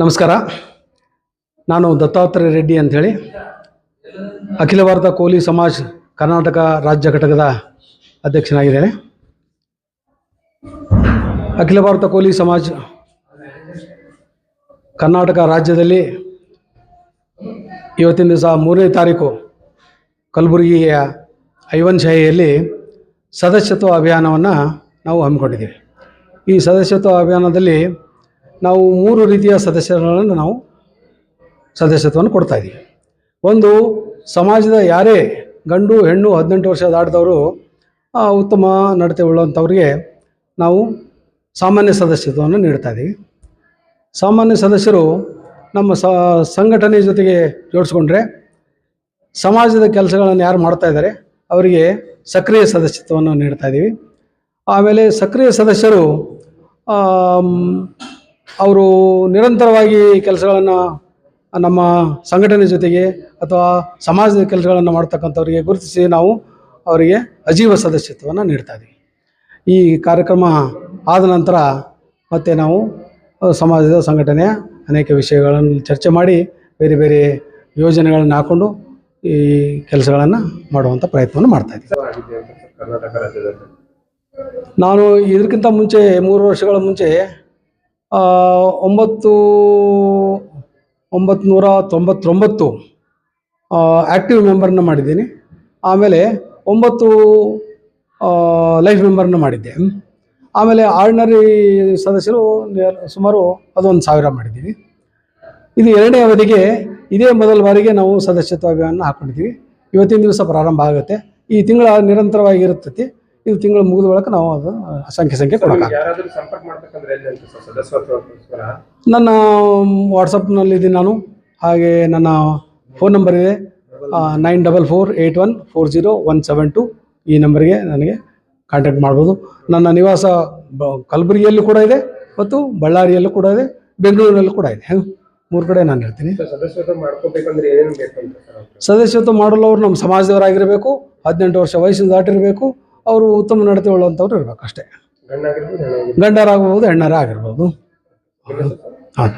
ನಮಸ್ಕಾರ. ನಾನು ದತ್ತಾತ್ರೇಯ ರೆಡ್ಡಿ ಅಂಥೇಳಿ. ಅಖಿಲ ಭಾರತ ಕೋಲಿ ಸಮಾಜ್ ಕರ್ನಾಟಕ ರಾಜ್ಯ ಘಟಕದ ಅಧ್ಯಕ್ಷನಾಗಿದ್ದೇನೆ. ಅಖಿಲ ಭಾರತ ಕೋಲಿ ಸಮಾಜ್ ಕರ್ನಾಟಕ ರಾಜ್ಯದಲ್ಲಿ ಇವತ್ತಿನ ದಿವಸ ಮೂರನೇ ತಾರೀಕು ಕಲಬುರಗಿಯ ಐವನ್ ಶಾಹಿಯಲ್ಲಿ ಸದಸ್ಯತ್ವ ಅಭಿಯಾನವನ್ನು ನಾವು ಹಮ್ಮಿಕೊಂಡಿದ್ದೀವಿ. ಈ ಸದಸ್ಯತ್ವ ಅಭಿಯಾನದಲ್ಲಿ ನಾವು ಮೂರು ರೀತಿಯ ಸದಸ್ಯರನ್ನು ನಾವು ಸದಸ್ಯತ್ವವನ್ನು ಕೊಡ್ತಾ ಇದ್ದೀವಿ. ಒಂದು, ಸಮಾಜದ ಯಾರೇ ಗಂಡು, ಹೆಣ್ಣು, ಹದಿನೆಂಟು ವರ್ಷ ದಾಟಿದವರು ಉತ್ತಮ ನಡತೆ ಉಳ್ಳಂಥವ್ರಿಗೆ ನಾವು ಸಾಮಾನ್ಯ ಸದಸ್ಯತ್ವವನ್ನು ನೀಡ್ತಾ ಇದ್ದೀವಿ. ಸಾಮಾನ್ಯ ಸದಸ್ಯರು ನಮ್ಮ ಸ ಸಂಘಟನೆ ಜೊತೆಗೆ ಜೋಡಿಸ್ಕೊಂಡ್ರೆ ಸಮಾಜದ ಕೆಲಸಗಳನ್ನು ಯಾರು ಮಾಡ್ತಾ ಇದ್ದಾರೆ, ಅವರಿಗೆ ಸಕ್ರಿಯ ಸದಸ್ಯತ್ವವನ್ನು ನೀಡ್ತಾ ಇದ್ದೀವಿ. ಆಮೇಲೆ ಸಕ್ರಿಯ ಸದಸ್ಯರು ಅವರು ನಿರಂತರವಾಗಿ ಕೆಲಸಗಳನ್ನು ನಮ್ಮ ಸಂಘಟನೆ ಜೊತೆಗೆ ಅಥವಾ ಸಮಾಜದ ಕೆಲಸಗಳನ್ನು ಮಾಡ್ತಕ್ಕಂಥವ್ರಿಗೆ ಗುರುತಿಸಿ ನಾವು ಅವರಿಗೆ ಅಜೀವ ಸದಸ್ಯತ್ವವನ್ನು ನೀಡ್ತಾ ಇದ್ದೀವಿ ಈ ಕಾರ್ಯಕ್ರಮ ಆದ ನಂತರ ಮತ್ತೆ ನಾವು ಸಮಾಜದ ಸಂಘಟನೆಯ ಅನೇಕ ವಿಷಯಗಳನ್ನು ಚರ್ಚೆ ಮಾಡಿ ಬೇರೆ ಬೇರೆ ಯೋಜನೆಗಳನ್ನು ಹಾಕ್ಕೊಂಡು ಈ ಕೆಲಸಗಳನ್ನು ಮಾಡುವಂಥ ಪ್ರಯತ್ನವನ್ನು ಮಾಡ್ತಾ ಇದ್ದೀವಿ ನಾನು ಇದಕ್ಕಿಂತ ಮುಂಚೆ ಮೂರು ವರ್ಷಗಳ ಮುಂಚೆ ಒಂಬತ್ತು ಒಂಬತ್ತು ನೂರ ತೊಂಬತ್ತೊಂಬತ್ತು ಆ್ಯಕ್ಟಿವ್ ಮೆಂಬರ್ನ ಮಾಡಿದ್ದೀನಿ. ಆಮೇಲೆ ಒಂಬತ್ತು ಲೈಫ್ ಮೆಂಬರ್ನ ಮಾಡಿದ್ದೆ. ಆಮೇಲೆ ಆರ್ಡಿನರಿ ಸದಸ್ಯರು ಸುಮಾರು ಅದೊಂದು ಸಾವಿರ ಮಾಡಿದ್ದೀವಿ. ಇದು ಎರಡನೇ ಅವಧಿಗೆ ಇದೇ ಮೊದಲ ಬಾರಿಗೆ ನಾವು ಸದಸ್ಯತ್ವ ಅಭಿಯಾನ ಹಾಕ್ಕೊಂಡಿದ್ದೀವಿ ಇವತ್ತಿನ ದಿವಸ ಪ್ರಾರಂಭ ಆಗುತ್ತೆ. ಈ ತಿಂಗಳ ನಿರಂತರವಾಗಿ ಇರುತ್ತೈತಿ ಇದು ತಿಂಗಳು ಮುಗಿದ ಒಳಗೆ ನಾವು ಅದು ಸಂಖ್ಯೆ ಸಂಖ್ಯೆ ಕೊಡೋಕೆ ನನ್ನ ಸಂಪರ್ಕ ಮಾಡ್ಬೇಕಂದ್ರೆ ಎಲ್ಲಿ ಅಂತ ಸರ್ ಸದಸ್ಯತ್ವಕ್ಕೋಸ್ಕರ ನನ್ನ ವಾಟ್ಸಪ್ನಲ್ಲಿದ್ದೀನಿ ನಾನು. ಹಾಗೆ ನನ್ನ ಫೋನ್ ನಂಬರ್ ಇದೆ. Nine double four eight one four zero one seven two ಈ ನಂಬರ್ಗೆ ನನಗೆ ಕಾಂಟ್ಯಾಕ್ಟ್ ಮಾಡ್ಬೋದು. ನನ್ನ ನಿವಾಸ ಬ ಕಲಬುರಗಿಯಲ್ಲೂ ಕೂಡ ಇದೆ ಮತ್ತು ಬಳ್ಳಾರಿಯಲ್ಲೂ ಕೂಡ ಇದೆ ಬೆಂಗಳೂರಿನಲ್ಲೂ ಕೂಡ ಇದೆ. ಮೂರು ಕಡೆ ನಾನು ಹೇಳ್ತೀನಿ. ಸರ್ ಸದಸ್ಯತ್ವ ಮಾಡ್ಕೋಬೇಕಂದ್ರೆ ಏನೇನು ಬೇಕಂತ ಸರ್ ಸದಸ್ಯತ್ವ ಮಾಡಲು ಅವರು ನಮ್ಮ ಸಮಾಜದವರಾಗಿರಬೇಕು ಹದಿನೆಂಟು ವರ್ಷ ವಯಸ್ಸು ದಾಟಿರಬೇಕು ಅವರು ಉತ್ತಮ ನಡತೆ ಉಳ್ಳಂಥವ್ರು ಇರಬೇಕು ಅಷ್ಟೇ ಗಂಡರಾಗಬಹುದು ಹೆಣ್ಣರ ಆಗಿರ್ಬೋದು ಹಾಂ